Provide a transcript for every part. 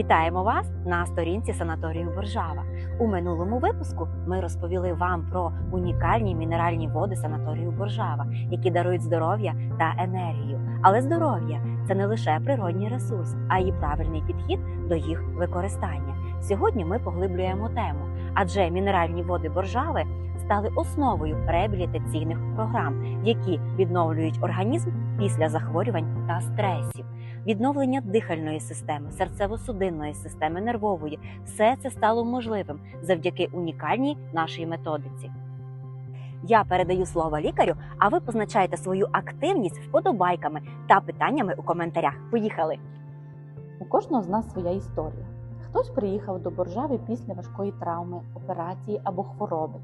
Вітаємо вас на сторінці санаторію Боржава. У минулому випуску ми розповіли вам про унікальні мінеральні води санаторію Боржава, які дарують здоров'я та енергію. Але здоров'я це не лише природній ресурс, а й правильний підхід до їх використання. Сьогодні ми поглиблюємо тему, адже мінеральні води Боржави стали основою реабілітаційних програм, які відновлюють організм після захворювань та стресів. Відновлення дихальної системи, серцево-судинної системи, нервової все це стало можливим завдяки унікальній нашій методиці. Я передаю слово лікарю, а ви позначаєте свою активність вподобайками та питаннями у коментарях. Поїхали! У кожного з нас своя історія. Хтось приїхав до Боржави після важкої травми, операції або хвороби.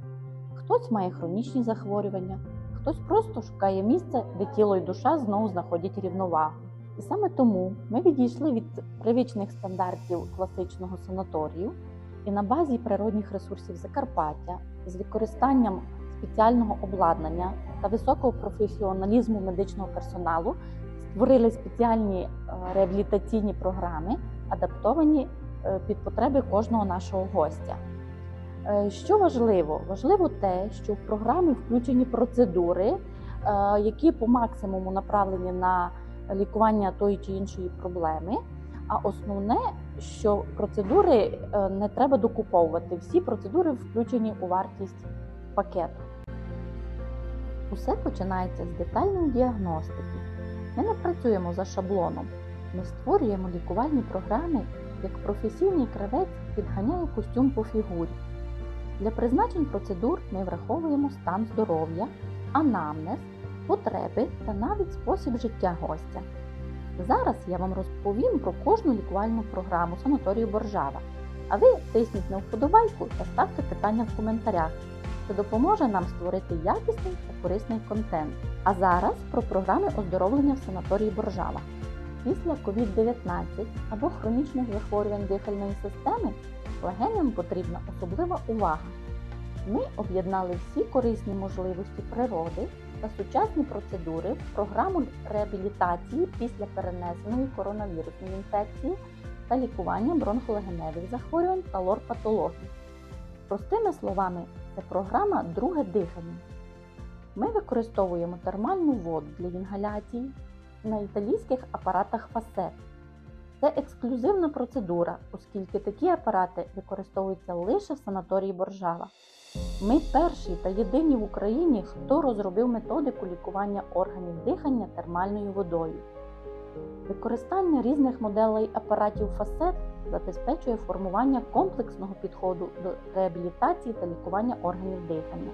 Хтось має хронічні захворювання, хтось просто шукає місце, де тіло і душа знову знаходять рівновагу. І саме тому ми відійшли від привичних стандартів класичного санаторію і на базі природних ресурсів Закарпаття з використанням спеціального обладнання та високого професіоналізму медичного персоналу створили спеціальні е, реабілітаційні програми, адаптовані е, під потреби кожного нашого гостя. Е, Що важливо? Важливо те, що в програмі включені процедури, які по максимуму направлені на лікування тої чи іншої проблеми. А основне, що процедури е, не треба докуповувати. Всі процедури включені у вартість пакету. Усе починається з детальної діагностики. Ми не працюємо за шаблоном. Ми створюємо лікувальні програми, як професійний кравець підганяє костюм по фігурі. Для призначень процедур ми враховуємо стан здоров'я, анамнез, потреби та навіть спосіб життя гостя. Зараз я вам розповім про кожну лікувальну програму санаторію Боржава. А ви тисніть на вподобайку та ставте питання в коментарях. Це допоможе нам створити якісний та корисний контент. А зараз про програми оздоровлення в санаторії Боржава. Після COVID-19 або хронічних захворювань дихальної системи легеням потрібна особлива увага. Ми об'єднали всі корисні можливості природи та сучасні процедури в програму реабілітації після перенесеної коронавірусної інфекції та лікування бронхолегеневих захворювань та лор-патологій. Простими словами, це програма Друге дихання. Ми використовуємо термальну воду для інгаляції на італійських апаратах фасет. Це ексклюзивна процедура, оскільки такі апарати використовуються лише в санаторії Боржава. Ми перші та єдині в Україні, хто розробив методику лікування органів дихання термальною водою. Використання різних моделей апаратів фасет забезпечує формування комплексного підходу до реабілітації та лікування органів дихання.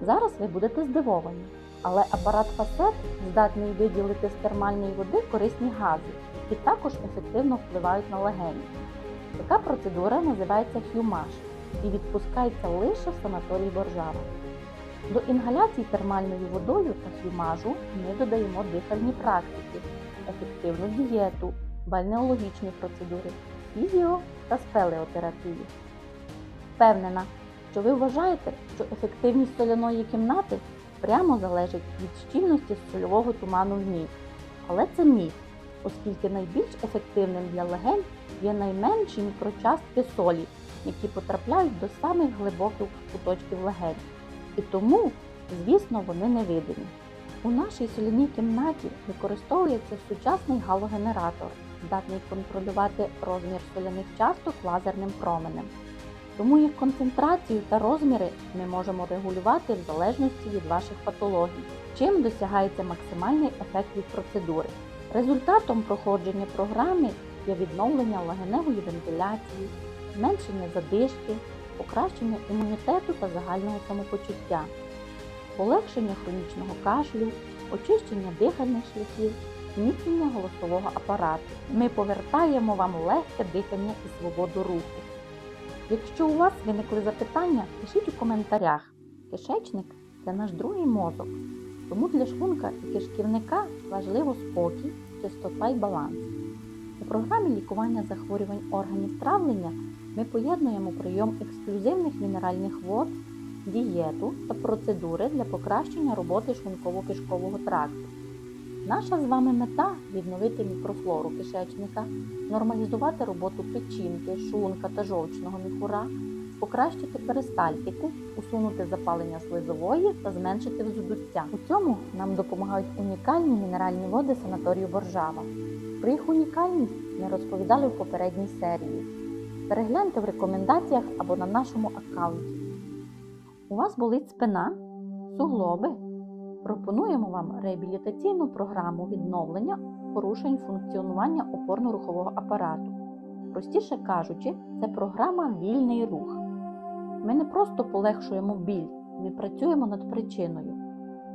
Зараз ви будете здивовані, але апарат фасет здатний виділити з термальної води корисні гази, які також ефективно впливають на легені. Така процедура називається фюмаж і відпускається лише в санаторії Боржава. До інгаляції термальною водою та фюмажу ми додаємо дихальні практики, ефективну дієту, бальнеологічні процедури, фізіо та спелеотерапію. Впевнена, що ви вважаєте, що ефективність соляної кімнати прямо залежить від щільності сольового туману в ній. Але це міф, оскільки найбільш ефективним для легень є найменші мікрочастки солі, які потрапляють до самих глибоких куточків легень. І тому, звісно, вони не видимі. У нашій соляній кімнаті використовується сучасний галогенератор, здатний контролювати розмір соляних часток лазерним променем. Тому їх концентрацію та розміри ми можемо регулювати в залежності від ваших патологій, чим досягається максимальний ефект від процедури. Результатом проходження програми є відновлення легеневої вентиляції, зменшення задишки, покращення імунітету та загального самопочуття, полегшення хронічного кашлю, очищення дихальних шляхів, зміцнення голосового апарату. Ми повертаємо вам легке дихання і свободу руху. Якщо у вас виникли запитання, пишіть у коментарях. Кишечник це наш другий мозок, тому для шлунка і кишківника важливо спокій, чистота й баланс. У програмі лікування захворювань органів травлення ми поєднуємо прийом ексклюзивних мінеральних вод, дієту та процедури для покращення роботи шлунково-кишкового тракту. Наша з вами мета відновити мікрофлору кишечника, нормалізувати роботу печінки, шлунка та жовчного міхура, покращити перистальтику, усунути запалення слизової та зменшити вздуття. У цьому нам допомагають унікальні мінеральні води санаторію Боржава. Про їх унікальність ми розповідали в попередній серії. Перегляньте в рекомендаціях або на нашому аккаунті. У вас болить спина, суглоби. Пропонуємо вам реабілітаційну програму відновлення порушень функціонування опорно-рухового апарату. Простіше кажучи, це програма Вільний рух. Ми не просто полегшуємо біль, ми працюємо над причиною.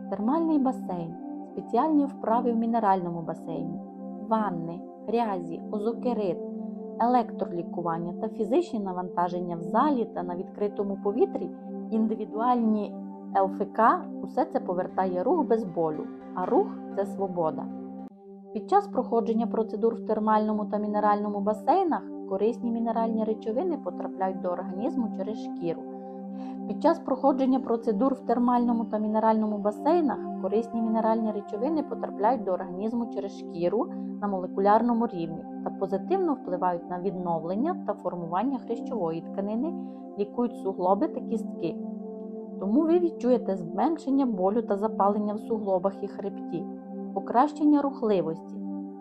Термальний басейн, спеціальні вправи в мінеральному басейні, ванни, грязі, озокерит, електролікування та фізичні навантаження в залі та на відкритому повітрі, індивідуальні ЛФК усе це повертає рух без болю, а рух це свобода. Під час проходження процедур в термальному та мінеральному басейнах корисні мінеральні речовини потрапляють до організму через шкіру. Під час проходження процедур в термальному та мінеральному басейнах корисні мінеральні речовини потрапляють до організму через шкіру на молекулярному рівні та позитивно впливають на відновлення та формування хрящової тканини, лікують суглоби та кістки. Тому ви відчуєте зменшення болю та запалення в суглобах і хребті, покращення рухливості,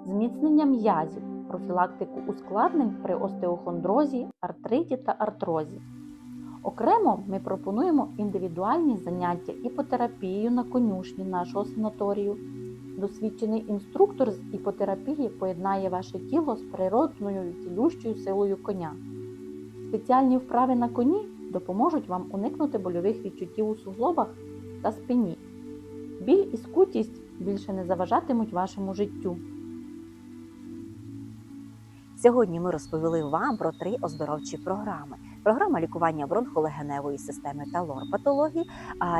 зміцнення м'язів, профілактику ускладнень при остеохондрозі, артриті та артрозі. Окремо ми пропонуємо індивідуальні заняття іпотерапією на конюшні нашого санаторію. Досвідчений інструктор з іпотерапії поєднає ваше тіло з природною цілющою силою коня. Спеціальні вправи на коні допоможуть вам уникнути больових відчуттів у суглобах та спині. Біль і скутість більше не заважатимуть вашому життю. Сьогодні ми розповіли вам про три оздоровчі програми: програма лікування бронхолегеневої системи та лор-патології,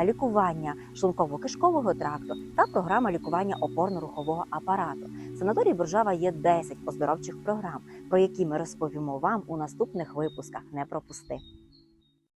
лікування шлунково-кишкового тракту та програма лікування опорно-рухового апарату. В санаторії Боржава є 10 оздоровчих програм, про які ми розповімо вам у наступних випусках. Не пропусти.